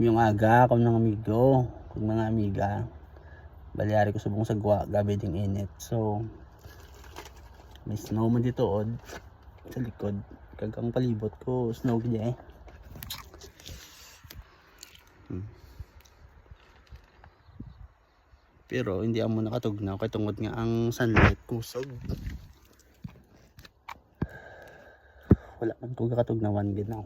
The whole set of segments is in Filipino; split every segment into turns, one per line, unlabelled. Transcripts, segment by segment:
Yung aga, kung mga amigo, kung mga amiga, balyari ko subong sagwa, gabi ding init. So, may snow man dito od sa likod. Kagang palibot ko, snow gid eh. Hmm. Pero hindi amo nakatugnaw kay tungod nga ang sunlight kusog. Wala man ko kakatugnawan ginaw.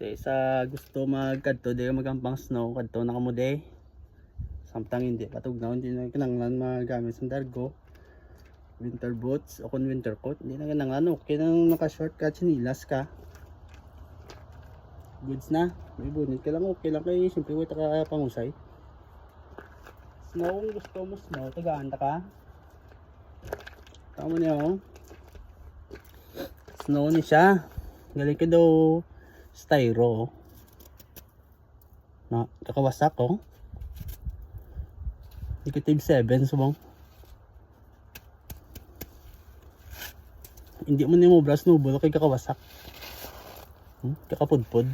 Okay, sa gusto magkadto di magampang snow kadto na kamo de. Samtang hindi patugnaw hindi na kinanglan magamit sa dargo. Winter boots o kung winter coat, hindi na kinanglan okay nang naka-short ka chinilas ka. Goods na. May bunit ka lang okay lang kay siyempre wala ka pangusay. Snow kung gusto mo snow, tagaan ka. Tama niya oh. Snow ni siya. Galing ka daw styro. Na, kakawasak oh. Negative 7 subong. Hindi mo nimo bra snowball kay kakawasak. Hmm? Kakapudpod.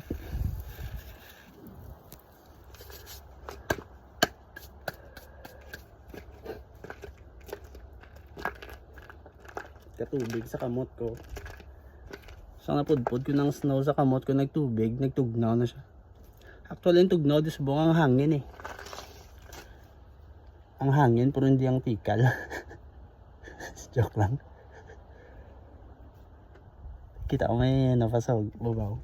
Katubig sa kamot ko. So napudpod ko ng snow sa kamot ko nagtubig, nagtugnaw na siya. Actually yung tugnaw di subong ang hangin eh. Ang hangin pero hindi ang tikal. Joke lang. Kita ko may napasawag babaw.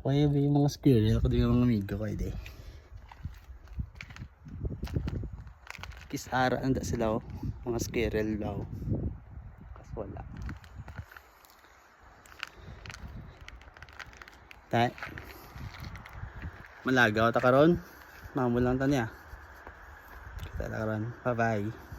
Kaya ba yung mga squirrel ako din yung mga amigo ko ide. Kisara anda sila oh. Mga squirrel daw. Kas wala. Tay. Malagaw ta karon. Mamulang ta niya. Kita ta karon. Bye bye.